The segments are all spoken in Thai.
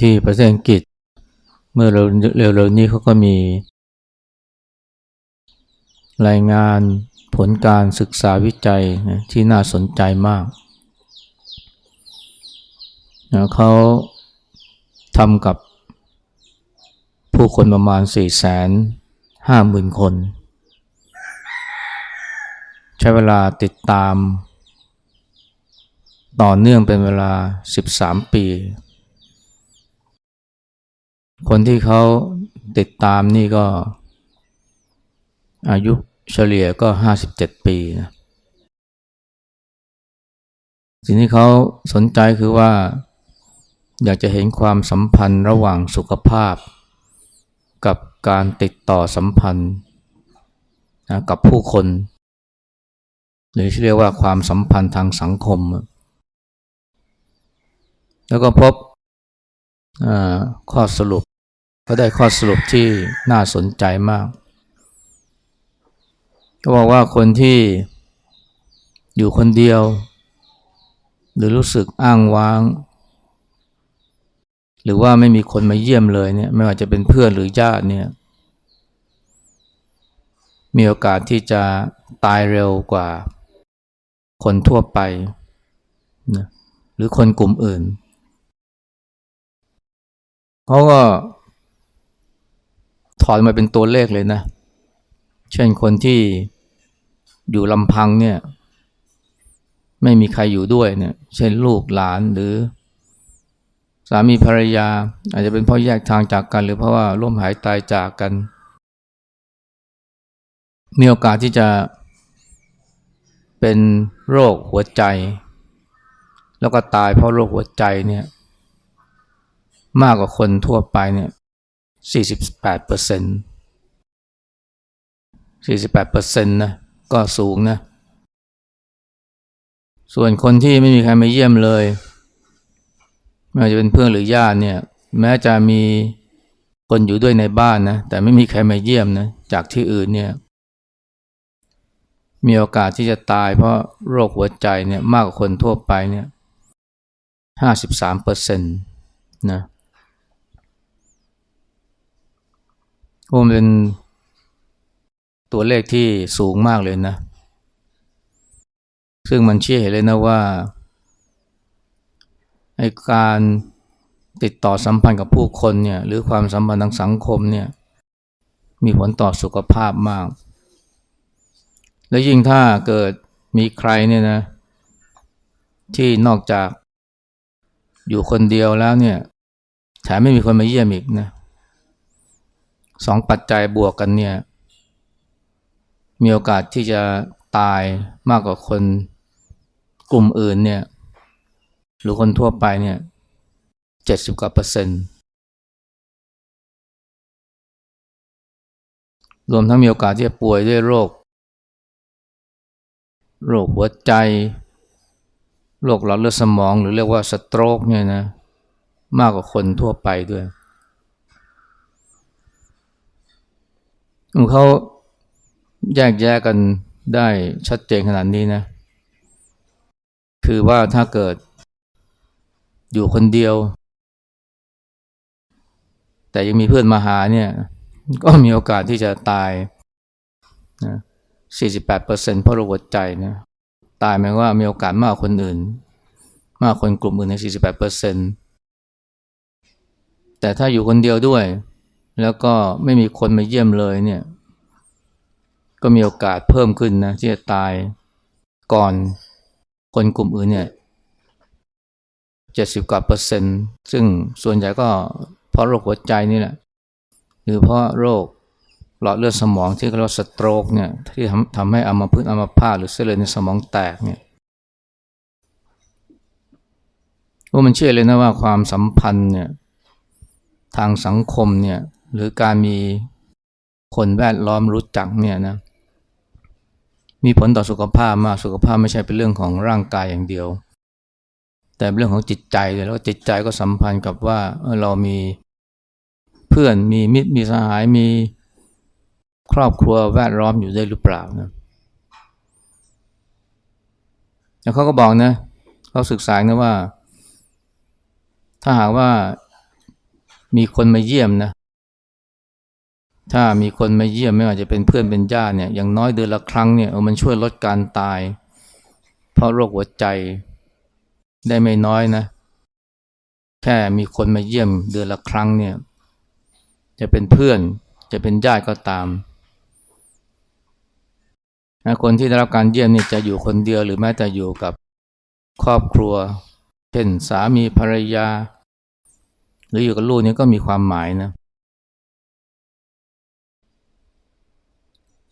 ที่ประเทศอังกฤษ เมื่อเร็วๆนี้เขาก็มี รายงานผลการศึกษาวิจัยนะที่น่าสนใจมากนะเขาทำกับผู้คนประมาณ 4 5 0 0 0 0 คน ใช้เวลาติดตาม ต่อเนื่องเป็นเวลา 13 ปี คนที่เขาติดตามนี่ก็ อายุเฉลี่ยก็57ปีนะสิ่งที่เขาสนใจคือว่า อยากจะเห็นความสัมพันธ์ระหว่างสุขภาพ กับการติดต่อสัมพันธ์นะกับผู้คน หรือที่เรียกว่าความสัมพันธ์ทางสังคม แล้วก็พบข้อสรุป ก็ได้ข้อสรุปที่น่าสนใจมากก็บอกว่าคนที่อยู่คนเดียว หรือรู้สึกอ้างว้าง หรือว่าไม่มีคนมาเยี่ยมเลยเนี่ยไม่ว่าจะเป็นเพื่อนหรือญาติเนี่ยมีโอกาสที่จะตายเร็วกว่าคนทั่วไปนะหรือคนกลุ่มอื่น เขาก็ ถอดมาเป็นตัวเลขเลยนะ เช่นคนที่อยู่ลำพังเนี่ย ไม่มีใครอยู่ด้วยเนี่ย เช่นลูกหลานหรือ สามีภรรยา อาจจะเป็นเพราะแยกทางจากกัน หรือเพราะว่าร่วมหายตายจากกัน มีโอกาสที่จะเป็นโรคหัวใจ แล้วก็ตายเพราะโรคหัวใจเนี่ย มากกว่าคนทั่วไปเนี่ย 48%เปอร์เซ็นต์48%นะก็สูงนะ ส่วนคนที่ไม่มีใครมาเยี่ยมเลย ไม่ว่าจะเป็นเพื่อนหรือญาติเนี่ย แม้จะมีคนอยู่ด้วยในบ้านนะ แต่ไม่มีใครมาเยี่ยมนะ จากที่อื่นเนี่ย มีโอกาสที่จะตายเพราะโรคหัวใจเนี่ยมากกว่าคนทั่วไปเนี่ยห้าสิ มเปอร์เซ็นต์นะโอ้เป็นตัวเลขที่สูงมากเลยนะ ซึ่งมันเชื่อเห็นเลยนะว่าไอการติดต่อสัมพันธ์กับผู้คนเนี่ยหรือความสัมพันธ์ทางสังคมเนี่ยมีผลต่อสุขภาพมาก และยิ่งถ้าเกิดมีใครเนี่ยนะที่นอกจากอยู่คนเดียวแล้วเนี่ยแถมไม่มีคนมาเยี่ยมอีกนะ สองปัจจัยบวกกันเนี่ย มีโอกาสที่จะตายมากกว่าคนกลุ่มอื่นเนี่ย หรือคนทั่วไปเนี่ยเจ็ดสิบกว่าเปอร์เซ็นต์รวมทั้งมีโอกาสที่จะป่วยด้วยโรค โรคหัวใจ โรคหลอดเลือดสมอง หรือเรียกว่าสโตรกเนี่ยนะ มากกว่าคนทั่วไปด้วย เขาแยกแยกกันได้ชัดเจนขนาดนี้นะ คือว่าถ้าเกิดอยู่คนเดียว แต่ยังมีเพื่อนมาหาเนี่ย ก็มีโอกาสที่จะตายนะ48%เพราะโรคหัวใจนะตายหมายว่ามีโอกาสมากคนอื่น มากคนกลุ่มอื่นใน 48%แต่ถ้าอยู่คนเดียวด้วย แล้วก็ไม่มีคนมาเยี่ยมเลยเนี่ย ก็มีโอกาสเพิ่มขึ้นนะที่จะตายก่อนคนกลุ่มอื่นเนี่ยเจ็ดสิบกว่าเปอร์เซ็นต์ซึ่งส่วนใหญ่ก็เพราะโรคหัวใจนี่แหละหรือเพราะโรคหลอดเลือดสมองที่เรียกว่าสโตรกเนี่ยที่ทำทำให้อัมพฤกษ์อัมพาตหรือเส้นเลือดในสมองแตกเนี่ยว่ามันเชื่อเลยนะว่าความสัมพันธ์เนี่ยทางสังคมเนี่ย หรือการมีคนแวดล้อมรู้จักเนี่ยนะมีผลต่อสุขภาพมากสุขภาพไม่ใช่เป็นเรื่องของร่างกายอย่างเดียว แต่เรื่องของจิตใจเลยแล้วจิตใจก็สัมพันธ์กับว่าเรามีเพื่อนมีมิตรมีสหายมีครอบครัวแวดล้อมอยู่ได้หรือเปล่านะแล้วเขาก็บอกนะเขาศึกษานะว่า ถ้าหากว่ามีคนมาเยี่ยมนะ ถ้ามีคนมาเยี่ยมไม่ว่าจะเป็นเพื่อนเป็นญาติเนี่ยอย่างน้อยเดือนละครั้งเนี่ยมันช่วยลดการตาย เพราะโรคหัวใจได้ไม่น้อยนะ แค่มีคนมาเยี่ยมเดือนละครั้งเนี่ย จะเป็นเพื่อนจะเป็นญาติก็ตามนะคนที่ได้รับการเยี่ยมนี่จะอยู่คนเดียวหรือแม้แต่อยู่กับครอบครัว เช่นสามีภรรยา หรืออยู่กับลูกนี่ก็มีความหมายนะ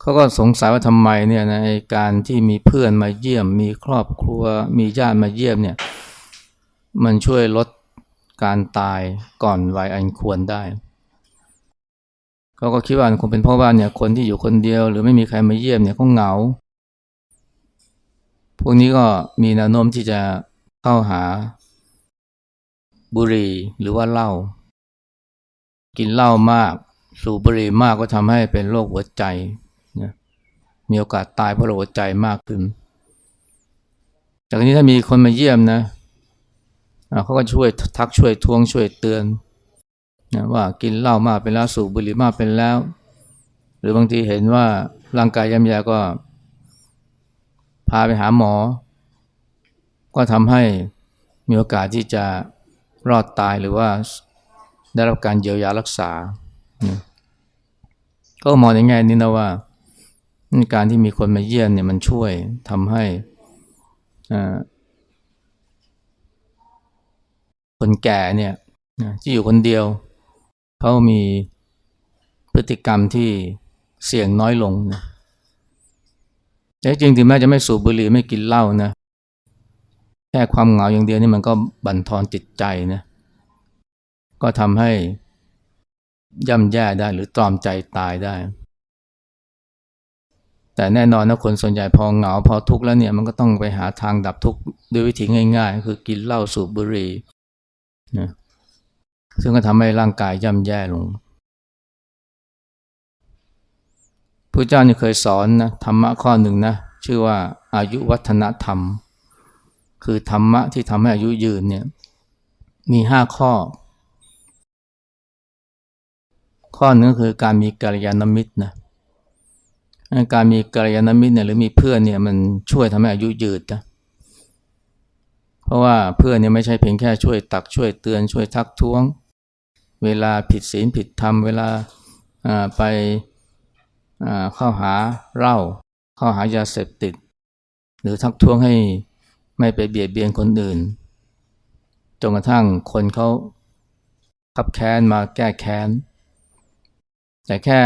เขาก็สงสัยว่าทำไมเนี่ยนะการที่มีเพื่อนมาเยี่ยม มีครอบครัว มีญาติมาเยี่ยมเนี่ย มันช่วยลดการตายก่อนวัยอันควรได้เขาก็คิดว่าคงเป็นเพราะว่าเนี่ยคนที่อยู่คนเดียว หรือไม่มีใครมาเยี่ยมเนี่ยเขาเหงา พวกนี้ก็มีแนวโน้มที่จะเข้าหา บุหรี่หรือว่าเหล้ากินเหล้ามาก สูบบุหรี่มากก็ทำให้เป็นโรคหัวใจ มีโอกาสตายเพราะโรคหัวใจมากขึ้น จากนี้ถ้ามีคนมาเยี่ยมนะเขาก็ช่วยทักช่วยทวงช่วยเตือนนะว่ากินเหล้ามากเป็นแล้วสูบบุหรี่มากเป็นแล้ว หรือบางทีเห็นว่าร่างกายย่ำแย่ก็ พาไปหาหมอ ก็ทำให้มีโอกาสที่จะรอดตายหรือว่าได้รับการเยียวยารักษานะก็มองในแง่นี้นะว่า การที่มีคนมาเยี่ยมเนี่ยมันช่วยทำให้คนแก่เนี่ยที่อยู่คนเดียว เขามีพฤติกรรมที่เสี่ยงน้อยลงนะแต่จริงถึงแม้จะไม่สูบบุหรี่ไม่กินเหล้านะแค่ความเหงาอย่างเดียวนี่มันก็บั่นทอนจิตใจนะก็ทำให้ย่ำแย่ได้หรือตรอมใจตายได้ แต่แน่นอนนะคนส่วนใหญ่พอเหงาพอทุกข์แล้วเนี่ยมันก็ต้องไปหาทางดับทุกข์ด้วยวิธีง่าย ๆ คือกินเหล้าสูบบุหรี่นะซึ่งก็ทำให้ร่างกายย่ำแย่ลงพระเจ้านี่เคยสอนนะธรรมะข้อหนึ่งนะชื่อว่าอายุวัฒนธรรม คือธรรมะที่ทำให้อายุยืนเนี่ยมีห้าข้อ ข้อหนึ่งคือการมีกัลยาณมิตรนะ การมีกัลยาณมิตรเนี่ยหรือมีเพื่อนเนี่ยมันช่วยทำให้อายุยืนนะเพราะว่าเพื่อนเนี่ยไม่ใช่เพียงแค่ช่วยตักช่วยเตือนช่วยทักท้วง เวลาผิดศีลผิดธรรม เวลาไปเข้าหาเหล้าเข้าหายาเสพติด หรือทักท้วงให้ไม่ไปเบียดเบียนคนอื่นจนกระทั่งคนเขาขับแค้นมาแก้แค้น แต่แค่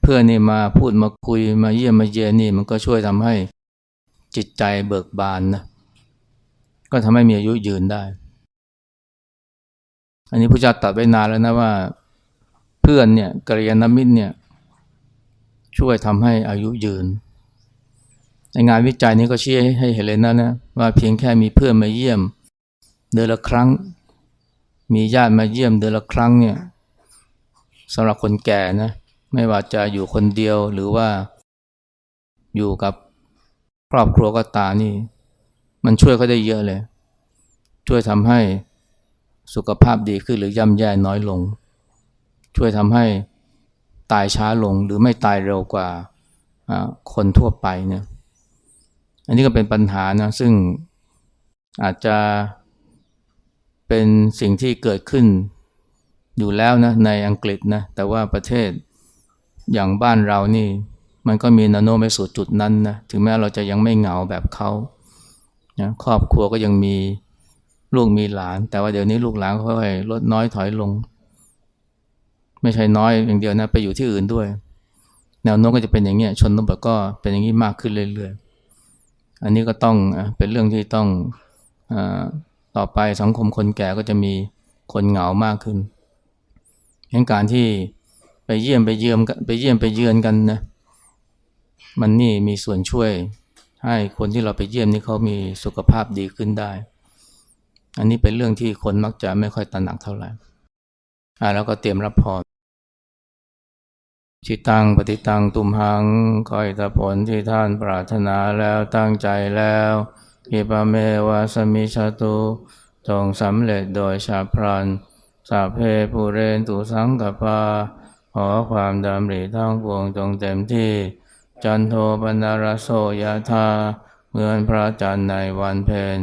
เพื่อนนี่มาพูดมาคุยมาเยี่ยมมาเยียนนี่มันก็ช่วยทำให้จิตใจเบิกบานนะก็ทำให้มีอายุยืนได้ อันนี้พระเจ้าตรัสไว้นานแล้วนะว่า เพื่อนเนี่ยกัลยาณมิตรเนี่ย ช่วยทำให้อายุยืนในงานวิจัยนี้ก็ชี้ให้เห็นเลยนะนะว่าเพียงแค่มีเพื่อนมาเยี่ยม เดือนละครั้ง มีญาติมาเยี่ยมเดือนละครั้งเนี่ยสำหรับคนแก่นะ ไม่ว่าจะอยู่คนเดียวหรือว่าอยู่กับครอบครัวก็ตามนี่ มันช่วยเขาได้เยอะเลย ช่วยทำให้สุขภาพดีขึ้นหรือย่ำแย่น้อยลง ช่วยทำให้ตายช้าลงหรือไม่ตายเร็วกว่าคนทั่วไปเนี่ยอันนี้ก็เป็นปัญหานะซึ่งอาจจะเป็นสิ่งที่เกิดขึ้นอยู่แล้วนะในอังกฤษนะแต่ว่าประเทศ อย่างบ้านเรานี่ มันก็มีนาโนไปสู่จุดนั้นนะถึงแม้เราจะยังไม่เหงาแบบเขานะครอบครัวก็ยังมีลูกมีหลาน แต่ว่าเดี๋ยวนี้ลูกหลานค่อยๆลดน้อยถอยลง ไม่ใช่น้อยอย่างเดียวนะไปอยู่ที่อื่นด้วย แนวโน้มก็จะเป็นอย่างเงี้ยชนบทก็เป็นอย่างนี้มากขึ้นเรื่อยๆอันนี้ก็ต้องเป็นเรื่องที่ต้องอต่อไปสังคมคนแก่ก็จะมีคนเหงามากขึ้นเห็นการที่ ไปเยี่ยมไปเยือมไปเยี่ยมไปเยือนกันนะมันนี่มีส่วนช่วย ให้คนที่เราไปเยี่ยมนี่เขามีสุขภาพดีขึ้นได้ อันนี้เป็นเรื่องที่คนมักจะไม่ค่อยตระหนักเท่าไหร่อ่าแล้วก็เตรียมรับพรชิตังปฏิตังตุมหังคอยตาผลที่ท่านปรารถนาแล้วตั้งใจแล้วกิปะเมวะสมิชาตุจงสำเร็จโดยชาพรันสัพเพปุเรนตุสังกปา ขอความดำริทั้งปวงจงเต็มที่ จันโทปนารโสยธาเหมือนพระจันทร์ในวันเพ็ญ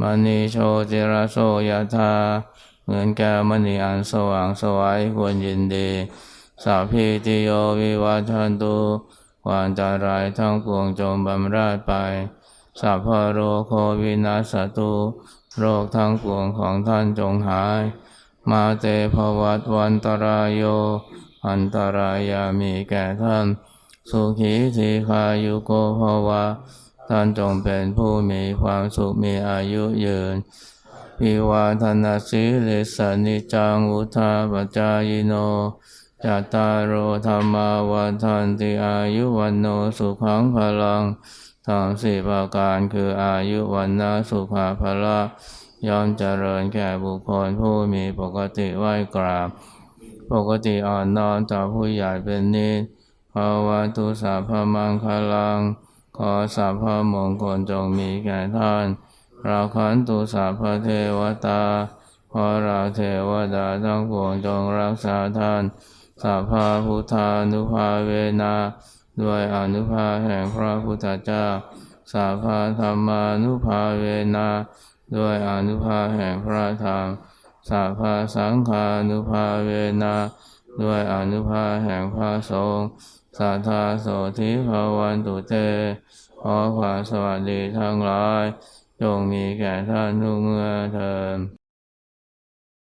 มณีโชติรโสยธาเหมือนแก้วมณีอันสว่างสวัยควรยินดีสัพพิติโยวิวัชชันตุความจารายทั้งปวงจงบำราดไปสัพพโรโควินาสตุโรคทั้งปวงของท่านจงหาย มาเตภวัตวันตรายโย อันตรายามีแก่ท่านสุขีทีขายุโกภวะท่านจงเป็นผู้มีความสุขมีอายุยืนพิวาธนาสิลิสานิจังอุทาปจายโนจัตตารโอธรรมาวันทันติอายุวันโนสุขังพลังทั้งสี่ประการคืออายุวันนาสุขภาพละย่อมเจริญแก่บุคคลผู้มีปกติไหวกราบ ปกติอ่อนน้อมต่อผู้ใหญ่เป็นนิสภาวะตุสัพมังคลัง ขอสัพพมงคลจงมีแก่ท่านราคันตุสัพเทวตา ขอเราเทวดาทั้งปวงจงรักษาท่านสัพพะพุทธานุภาเวนะด้วยอนุภาแห่งพระพุทธเจ้าสัพพะธรรมานุภาเวนะด้วยอนุภาแห่งพระธรรม สัพพะสังฆานุภาเวนะด้วยอนุภาแห่งพระสงฆ์สัทธาโสธิภาวันตุเต ขอความสวัสดีทั้งหลายจงมีแก่ท่านทุกเมื่อเทอ